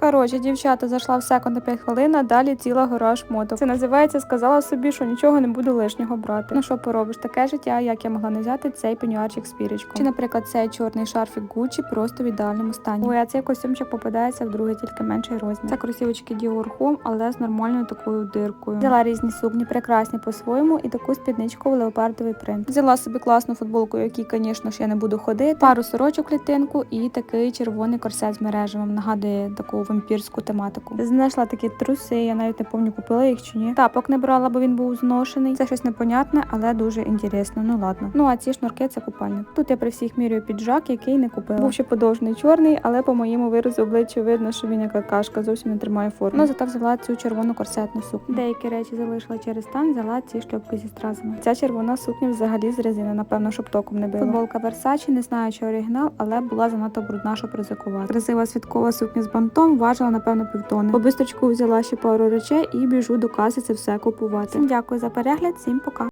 Коротше, дівчата зайшла в секонд на 5 хвилин, а далі ціла гора шмоток. Це називається, сказала собі, що нічого не буду лишнього брати. Ну що поробиш, таке життя, як я могла не взяти цей пенюарчик з пірічком. Чи, наприклад, цей чорний шарфік Гуччі просто в ідеальному стані. Ой, а цей костюмчик попадається в другий, тільки менший розмір. Це кросівочки Dior Home, але з нормальною такою диркою. Взяла різні сукні, прекрасні по-своєму, і таку спідничку в леопардовий принт. Взяла собі класну футболку, якій, звісно ж, я не буду ходити. Пару сорочок клітинку і такий червоний корсет з мережевим. Нагадує таку вампірську тематику. Знайшла такі труси, я навіть не пам'ятаю, купила їх чи ні. Тапок не брала, бо він був зношений. Це щось непонятне, але дуже інтересно. Ну ладно. Ну а ці шнурки це купальник. Тут я при всіх міряю піджак, який не купила. Був ще подовжний чорний, але по моєму виразу обличчя видно, що він яка кашка зовсім не тримає форму. Ну зато взяла цю червону корсетну сукню. Деякі речі залишила через стан, взяла ці шльопки зі стразами. Ця червона сукня взагалі з резини, напевно, щоб током не било. Футболка Versace, не знаю, чи оригінал, але була занадто брудна, щоб ризикувати. Красива святкова сукня з бантом, важила, напевно, півтони. По бистрочку взяла ще пару речей і біжу до каси це все купувати. Всім дякую за перегляд, всім пока.